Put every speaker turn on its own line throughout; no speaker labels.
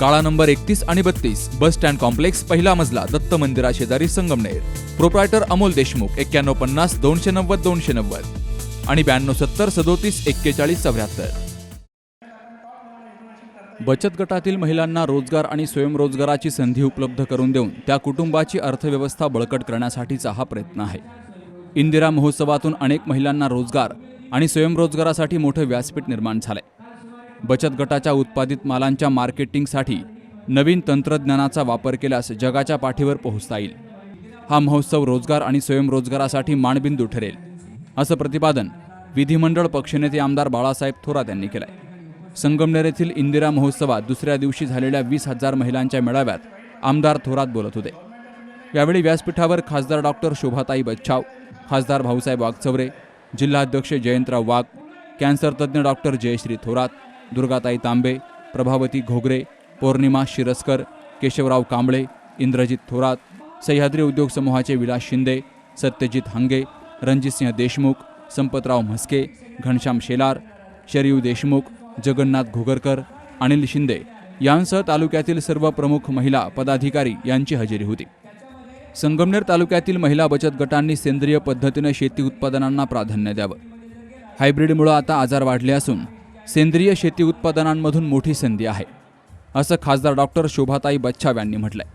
काळा नंबर एकतीस आणि बत्तीस बस स्टँड कॉम्प्लेक्स पहिला मजला दत्त मंदिरा शेजारी संगमनेर. प्रोप्रायटर अमोल देशमुख एक्क्याण्णव पन्नास दोनशे नव्वद दोनशे नव्वद. आणि ब्याण्णव सत्तर सदोतीस एक्केचाळीस चौऱ्याहत्तर. बचत गटातील महिलांना रोजगार आणि स्वयंरोजगाराची संधी उपलब्ध करून देऊन त्या कुटुंबाची अर्थव्यवस्था बळकट करण्यासाठीचा हा प्रयत्न आहे. इंदिरा महोत्सवातून अनेक महिलांना रोजगार आणि स्वयंरोजगारासाठी मोठं व्यासपीठ निर्माण झालंय. बचत गटाच्या उत्पादित मालांच्या मार्केटिंगसाठी नवीन तंत्रज्ञानाचा वापर केल्यास जगाच्या पाठीवर पोहोचता येईल. हा महोत्सव रोजगार आणि स्वयंरोजगारासाठी माणबिंदू ठरेल असं प्रतिपादन विधिमंडळ पक्षनेते आमदार बाळासाहेब थोरात यांनी केलंय. संगमनेर येथील इंदिरा महोत्सवात दुसऱ्या दिवशी झालेल्या वीस हजार महिलांच्या मेळाव्यात आमदार थोरात बोलत होते. यावेळी व्यासपीठावर खासदार डॉक्टर शोभाताई बच्छाव खासदार भाऊसाहेब वागचौरे जिल्हाध्यक्ष जयंतराव वाघ कॅन्सर तज्ज्ञ डॉक्टर जयश्री थोरात दुर्गाताई तांबे प्रभावती घोगरे पौर्णिमा शिरस्कर केशवराव कांबळे इंद्रजित थोरात सह्याद्री उद्योग समूहाचे विलास शिंदे सत्यजित हंगे रणजितसिंह देशमुख संपतराव म्हस्के घनश्याम शेलार शरयू देशमुख जगन्नाथ घोगरकर अनिल शिंदे यांसह तालुक्यातील सर्व प्रमुख महिला पदाधिकारी यांची हजेरी होती. संगमनेर तालुक्यातील महिला बचत गटांनी सेंद्रिय पद्धतीने शेती उत्पादनांना प्राधान्य द्यावं. हायब्रिडमुळं आता आजार वाढले असून सेंद्रिय शेती उत्पादनांमधून मोठी संधी आहे असं खासदार डॉक्टर शोभाताई बच्छाव यांनी म्हटलंय.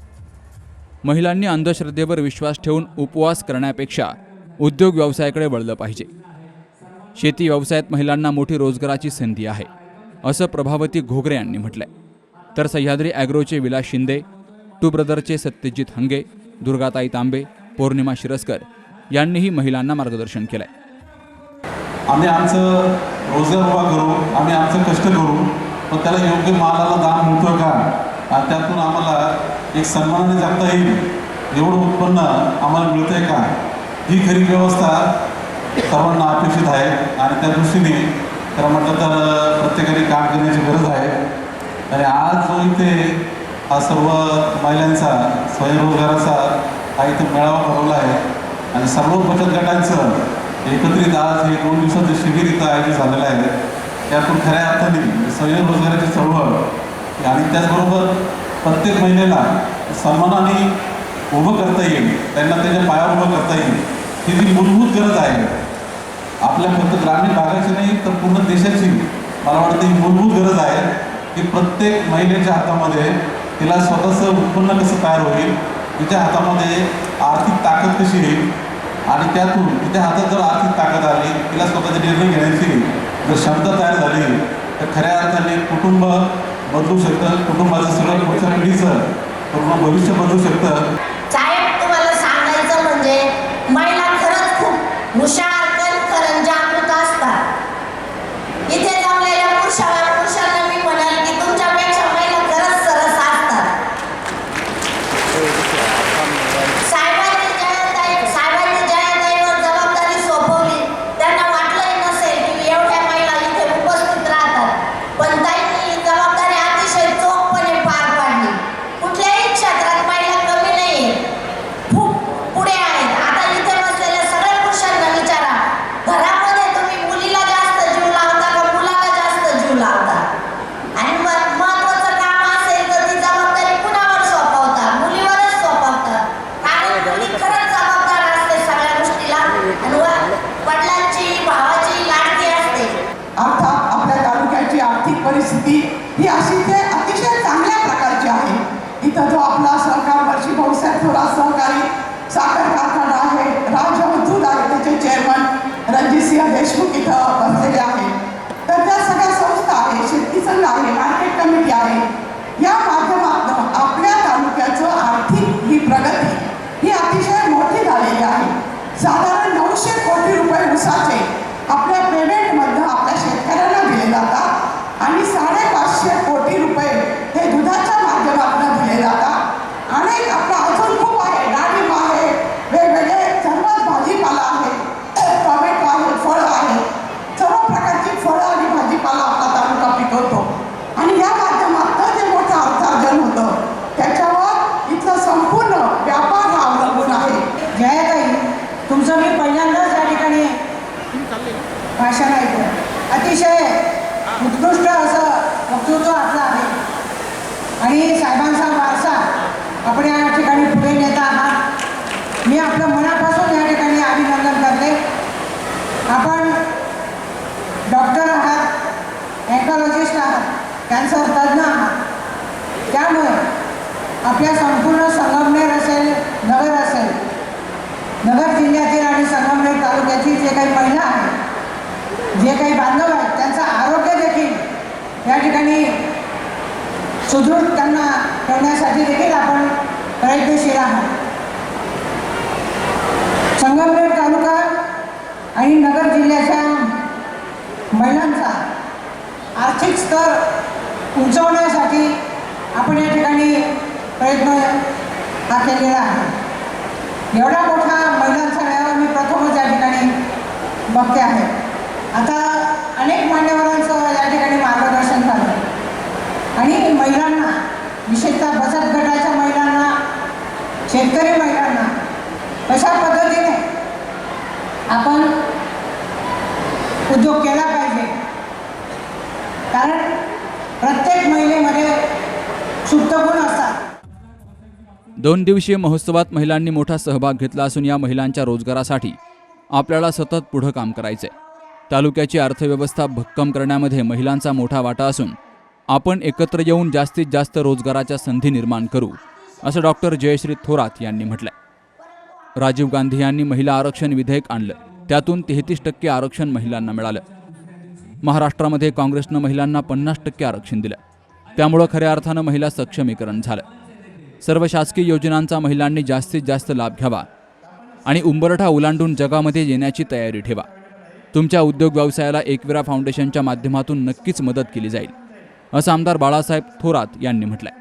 महिलांनी अंधश्रद्धेवर विश्वास ठेवून उपवास करण्यापेक्षा उद्योग व्यवसायाकडे वळलं पाहिजे. शेती व्यवसायात महिलांना मोठी रोजगाराची संधी आहे असं प्रभावती घोगरे यांनी म्हटलंय. तर सह्याद्री ॲग्रोचे विलास शिंदे टू ब्रदरचे सत्यजित हंगे दुर्गाताई तांबे पौर्णिमा शिरस्कर यांनीही महिलांना मार्गदर्शन केलंय.
आम्ही आमचं रोजगार उभा करू आम्ही आमचं कष्ट करू पण त्याला योग्य मालाला दाम मिळतो का? आणि त्यातून आम्हाला एक सन्मानाने जगता येईल एवढं उत्पन्न आम्हाला मिळतंय का? ही खरी व्यवस्था सर्वांना अपेक्षित आहे. आणि त्या दृष्टीने खरं म्हटलं तर प्रत्येकाने काम करण्याची गरज आहे. आणि आज जो इथे हा सर्व महिलांचा स्वयंरोजगाराचा हा इथे मेळावा भरवला आहे. आणि सर्व बचत गटांचं एकत्रित आज हे दोन दिवसाचं शिबिर इथं आयोजित झालेलं आहे. त्यातून खऱ्या अर्थाने म्हणजे स्वयंरोजगाराची चळवळ आणि त्याचबरोबर प्रत्येक महिलेला सन्मानाने उभं करता येईल त्यांना त्याच्या पायावर उभं करता येईल ही जी मूलभूत गरज आहे. आपल्या फक्त ग्रामीण भागाची नाही तर पूर्ण देशाची मला वाटतं ही मूलभूत गरज आहे की प्रत्येक महिलेच्या हातामध्ये तिला स्वतःचं उत्पन्न कसं तयार होईल तिच्या हातामध्ये आर्थिक ताकद कशी येईल आणि त्यातून तिच्या हातात जर आर्थिक ताकद आली तिला स्वतःचे निर्णय घेण्याची जर क्षमता तयार झाली तर खऱ्या अर्थाने कुटुंब बदलू शकतं. कुटुंबाचं सगळं पुढच्या पिढीचं पूर्ण भविष्य बदलू शकतं.
साहेब तुम्हाला सांगायचं म्हणजे महिला खरंच खूप हुशार
satisfaction. आपल्या
संपूर्ण संगमनेर असेल नगर असेल नगर जिल्ह्यातील आणि संगमनेर तालुक्यातील जे काही महिला आहेत जे काही बांधव आहेत त्यांचं आरोग्य देखील या ठिकाणी सुदृढ त्यांना करण्यासाठी देखील आपण प्रयत्नशील आहोत. संगमनेर तालुका आणि नगर जिल्ह्याच्या महिलांचा आर्थिक स्तर उंचवण्यासाठी आपण या ठिकाणी प्रयत्न हा केलेला आहे. एवढा मोठा महिलांचा सगळ्यावर मी प्रथमच या ठिकाणी बघते आहे. आता अनेक मान्यवरांचं या ठिकाणी मार्गदर्शन झालं आणि महिलांना विशेषतः बचत गटाच्या महिलांना शेतकरी महिलांना कशा पद्धतीने आपण उद्योग केला पाहिजे? कारण प्रत्येक महिलेमध्ये सुप्तगुण
दोन दिवसीय महोत्सवात महिलांनी मोठा सहभाग घेतला असून या महिलांच्या रोजगारासाठी आपल्याला सतत पुढं काम करायचंय. तालुक्याची अर्थव्यवस्था भक्कम करण्यामध्ये महिलांचा मोठा वाटा असून आपण एकत्र येऊन जास्तीत जास्त रोजगाराच्या संधी निर्माण करू असं डॉक्टर जयश्री थोरात यांनी म्हटलंय. राजीव गांधी यांनी महिला आरक्षण विधेयक आणलं. त्यातून तेहतीस टक्के आरक्षण महिलांना मिळालं. महाराष्ट्रामध्ये काँग्रेसनं महिलांना पन्नास टक्के आरक्षण दिलं. त्यामुळं खऱ्या अर्थानं महिला सक्षमीकरण झालं. सर्व शासकीय योजनांचा महिलांनी जास्तीत जास्त लाभ घ्यावा आणि उंबरठा ओलांडून जगामध्ये येण्याची तयारी ठेवा. तुमच्या उद्योग व्यवसायाला एकविरा फाउंडेशनच्या माध्यमातून नक्कीच मदत केली जाईल असं आमदार बाळासाहेब थोरात यांनी म्हटलंय.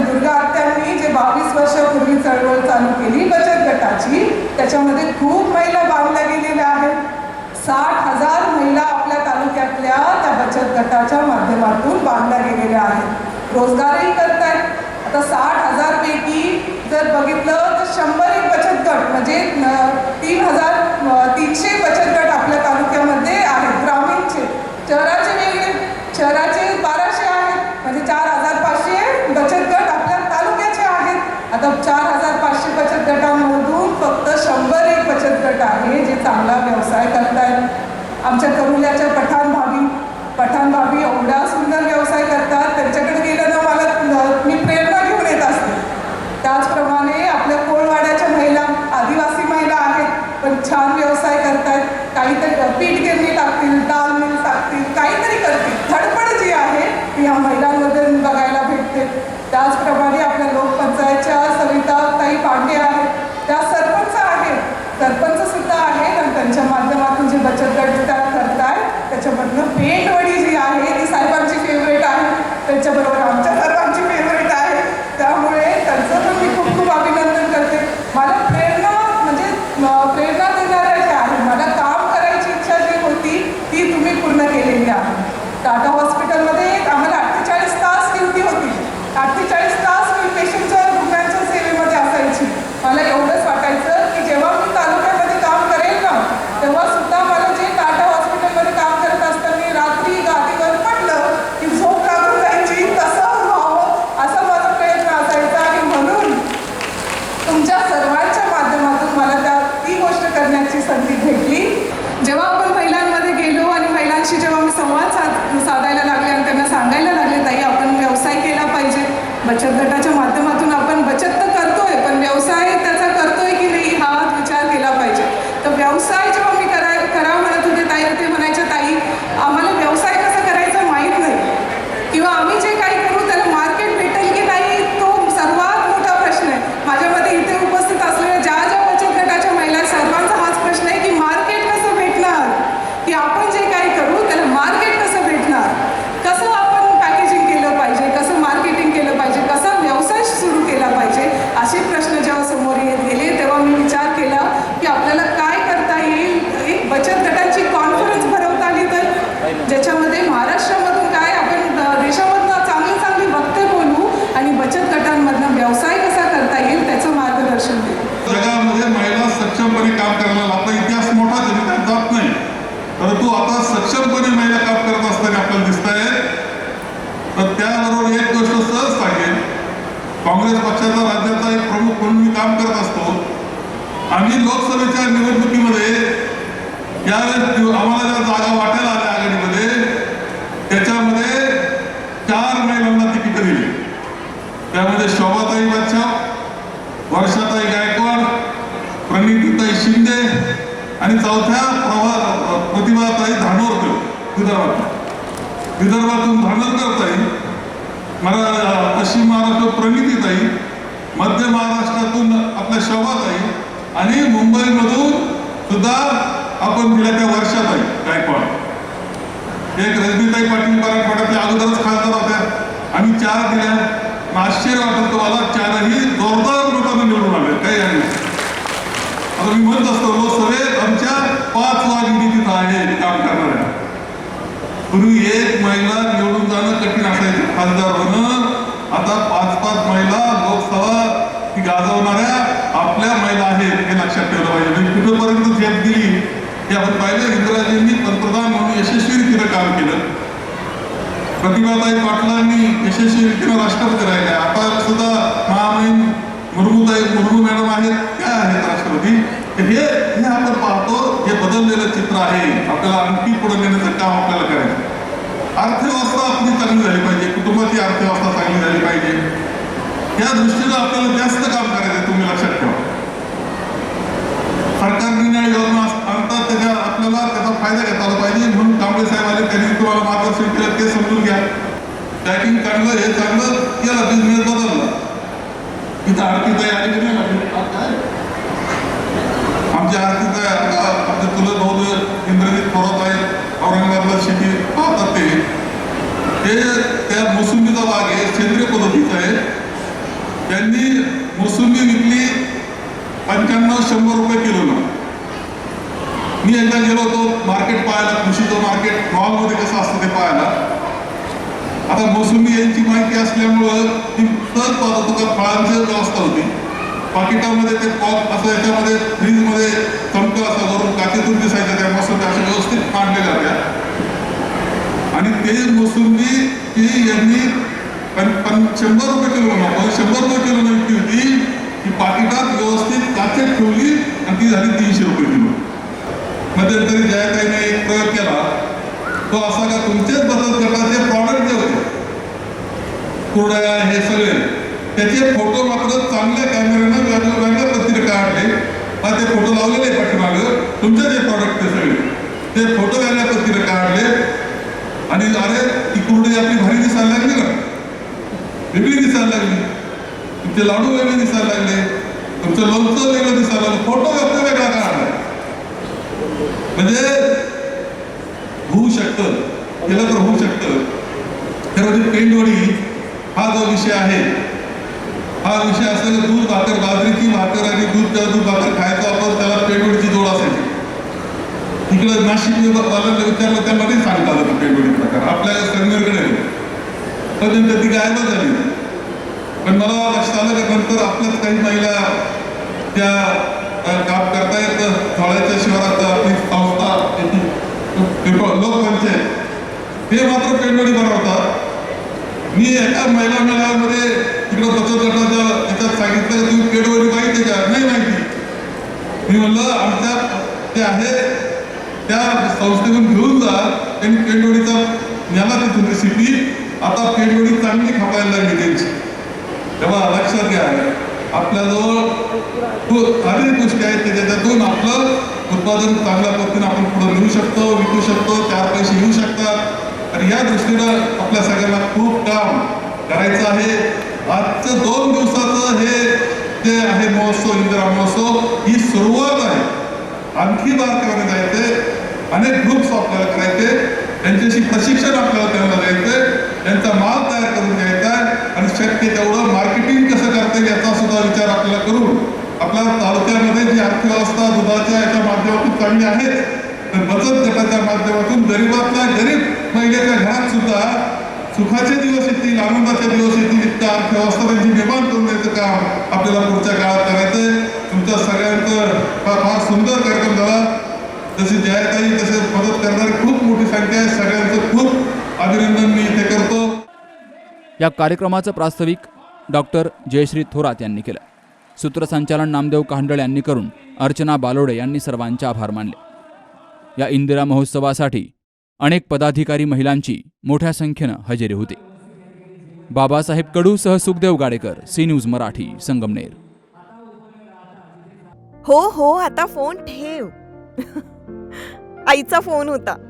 दुर्गात्यांनी जे बावीस वर्षापूर्वी चळवळ चालू केली बचत गटाची त्याच्यामध्ये खूप महिला बांधल्या गेलेल्या आहेत. साठ हजार महिला आपल्या तालुक्यातल्या त्या बचत गटाच्या माध्यमातून बांधल्या गेलेल्या आहेत. रोजगारही करतायत आता साठ हजारपैकी जर बघितलं तर शंभर एक बचत गट म्हणजे तीन हजार तीनशे बचत गट आपल्या तालुक्यामध्ये आहेत ग्रामीणचे. शहराचे वेगळे शहराचे बाराशे आहेत म्हणजे चार हजार पाचशे बचत गट आपल्या तालुक्याचे आहेत. आता चार हजार पाचशे बचत गटांमधून फक्त शंभर एक बचत गट आहे जे चांगला व्यवसाय करतायत. आमच्या करुल्याच्या
பேண்டு पक्षाचा राज्याचा एक प्रमुख म्हणून मी काम करत असतो. आम्ही लोकसभेच्या निवडणुकीमध्ये यावेळेस आम्हाला ज्या जागा वाटायला आल्या आघाडीमध्ये त्याच्यामध्ये चार महिलांना तिकीट दिली. त्यामध्ये शोभाताई बादशा वर्षाताई गायकवाड प्रणितीताई शिंदे आणि चौथ्या प्रभा प्रतिभाताई धानोरकर विदर्भात विदर्भातून धानोरकर ताई मला पश्चिम महाराष्ट्र प्रणितीताई मध्य महाराष्ट्रातून आपल्या आहे आणि मुंबईमधून सुद्धा आपण गेल्या त्या वर्षाताई गायकवाड एक रजनीताई पाटील मराठवाड्यातल्या अगोदरच खासदार होत्या. आम्ही चार दिल्या. आश्चर्य वाटत तुम्हाला चारही जोरदार लोकांना निवडून आले. काही नाही. आता मी म्हणत असतो लोकसभेत आमच्या पाच वाघिणी तिथं आहे काम करणाऱ्या. पूर्वी एक महिला निवडून जाणं कठीण असायचं. खासदार होणं आता पाच पाच महिला लोकसभा गाजवणाऱ्या आपल्या महिला आहेत हे लक्षात ठेवलं पाहिजे. म्हणजे कुठेपर्यंत झेप दिली हे आपण पाहिलं इंदिराजींनी पंतप्रधान म्हणून यशस्वी काम केलं. प्रतिभाताई पाटलांनी यशस्वी राष्ट्रपती राहिल्या आता सुद्धा महामहिम मुर्मूताई मुर्मू मॅडम आहेत त्या आहेत राष्ट्रपती. तर हे हे आपण पाहतो हे बदललेलं चित्र आहे. आपल्याला आणखी पुढे नेण्याचं काम आपल्याला करायचं अर्थव्यवस्था आपली चांगली झाली पाहिजे. कुटुंबाची अर्थव्यवस्था चांगली झाली पाहिजे. या दृष्टीनं आपल्याला जास्त काम करायचं तुम्ही लक्षात ठेवा. सरकार निर्णय योजना आणतात त्याच्या आपल्याला त्याचा फायदा घेता आला पाहिजे. म्हणून कांबळे साहेब आले त्यांनी तुम्हाला मार्गदर्शन केलं ते समजून घ्या. पॅकिंग चांगलं हे चांगलं केलं बिझनेस बदलला. इथं आरती ताई आली की नाही? आमच्या आरती आता आमचे तुला भाऊ इंद्रजित थोरात आहेत औरंगाबादला शेती पाहतात ते. हे त्या मोसंबीचा बाग आहे सेंद्रिय पद्धतीचा आहे. त्यांनी मोसंबी विकली पंच्याण्णव शंभर रुपये किलोला मी एकदा गेलो होतो मार्केट पाहायला कृषीचं मार्केट मॉलमध्ये कसं असतं ते पाहायला. आता मोसंबी यांची माहिती असल्यामुळं ती तर पाहत होतो का फळांची व्यवस्था होती. पाकिटामध्ये ते पॉक असं याच्यामध्ये फ्रीजमध्ये चमकं असं करून काचेतून दिसायचं त्या मोसंबी अशा व्यवस्थित मांडलेल्या होत्या. आणि ते मोसंबी ती यांनी पण पण शंभर रुपये किलो नको शंभर रुपये किलो विकली होती ती पाकिटात व्यवस्थित काचेत ठेवली आणि ती झाली तीनशे रुपये किलो. मध्यंतरी जयाताईने एक प्रयोग केला. तो असा का तुमचेच बचत गटाचे प्रॉडक्ट जे होते कुरड्या हे सगळे त्याचे फोटो मात्र चांगले कॅमेऱ्यानं वेगळ्या वेगळ्या पद्धतीने काढले हा ते फोटो लावलेले पाठीमागं. तुमचे जे प्रॉडक्ट ते सगळे. ते फोटो वेगळ्या पद्धतीने काढले. आणि अरे ती कुरडी आपली भारी दिसायला लागली ना. वेगळी दिसायला लागली. तुमचे लाडू वेगळे दिसायला लागले. तुमचं लोणचं वेगळं दिसायला लागलं. फोटो फक्त वेगळा काढला. म्हणजे होऊ शकतं. केलं तर होऊ शकतं. खरं पेंडोळी पेंडवडी हा जो विषय आहे हा विषय असेल दूध भाकर बाजरीची भाकर आणि दूध दूध भाकर खायचं आपण त्याला पेंडवडीची जोड असायची इकडं नाशिक वाल्यांना विचारलं त्यांना नाही सांगता आलं पेंडवडी प्रकार. आपल्या संगमेरकडे पण ती गायब झाली. पण मला लक्षात आलं की नंतर आपल्याच काही महिला त्या काम करता करतायत थोड्याच्या शिवारात आपली संस्था लोकपंचायत ते मात्र पेंडोळी बनवतात. मी एका महिला मेळाव्यामध्ये तिकडं बचत गटाच्या याच्यात सांगितलं की तुम्ही पेडवरी माहिती का नाही माहिती मी म्हणलं आमच्या ते आहे संस्थेतून घेऊन जा. त्यांनी पेंडोळीचा ज्ञाना तिथून रेसिपी आता पेंडोळी चांगली खपायला लागली त्यांची. तेव्हा लक्षात घ्या. आपल्याजवळ अनेक गोष्टी आहेत. की ज्याच्यातून आपलं उत्पादन चांगल्या पद्धतीने आपण पुढे नेऊ शकतो विकू शकतो चार पैसे येऊ शकतात. आणि या दृष्टीनं आपल्या सगळ्यांना खूप काम करायचं आहे. आजचं दोन दिवसाचं हे जे आहे महोत्सव इंदिरा महोत्सव ही सुरुवात आहे. आणखी बारकाईने जायचे अनेक ग्रुप्स आपल्याला करायचे. त्यांच्याशी प्रशिक्षण आपल्याला त्यांना द्यायचंय त्यांचा माल तयार करून द्यायचा आणि शक्य तेवढं मार्केटिंग कसं करता येईल याचा सुद्धा विचार आपल्याला करून आपल्या तालुक्यामध्ये जी अर्थव्यवस्था दुधाच्या याच्या माध्यमातून चांगली आहे तर बचत गटाच्या माध्यमातून गरीबातल्या गरीब महिलेच्या घरात सुद्धा सुखाचे दिवस येतील आनंदाचे दिवस येतील इतका अर्थव्यवस्था त्यांची निर्माण करून द्यायचं काम आपल्याला पुढच्या काळात करायचंय.
आहे सगळ्यांचं खूप अभिनंदन मी इथे करतो.
या कार्यक्रमाचं प्रास्ताविक डॉक्टर जयश्री थोरात यांनी केलं. सूत्रसंचालन नामदेव कांडळ यांनी करून अर्चना बालोडे यांनी सर्वांचे आभार मानले. या इंदिरा महोत्सवासाठी अनेक पदाधिकारी महिलांची मोठ्या संख्येनं हजेरी होती. बाबासाहेब कडू सह सुखदेव गाडेकर सी न्यूज मराठी संगमनेर.
हो हो आता फोन ठेव. आईचा फोन होता.